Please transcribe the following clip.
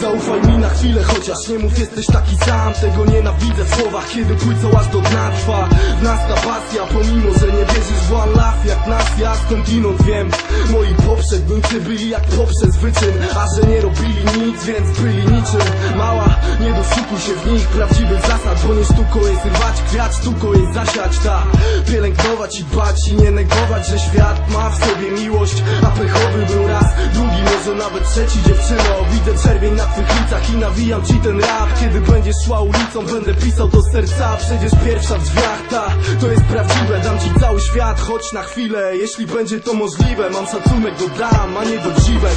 Zaufaj mi na chwilę, chociaż nie mów jesteś taki sam. Tego nienawidzę w słowach, kiedy płycą aż do dna trwa W nas ta pasja, pomimo, że nie wierzysz w one love Jak nas, ja skądinąd wiem. Moi poprzednicy byli jak poprzez wyczyn A że nie robili nic, więc byli niczym. Mała, nie doszukuj się w nich prawdziwych zasad Bo nie sztuką jest rwać kwiat, sztuką jest zasiać ta. Pielęgnować i dbać i nie negować, że świat ma w sobie miłość A pechowy był raz, może nawet trzeci dziewczyno Widzę czerwień na twych licach i nawijam ci ten rap. Kiedy będziesz szła ulicą, będę pisał do serca. Przecież pierwsza w drzwiach, ta, to jest prawdziwe. Dam ci cały świat, choć na chwilę. Jeśli będzie to możliwe, mam szacunek do dam, a nie do grzywek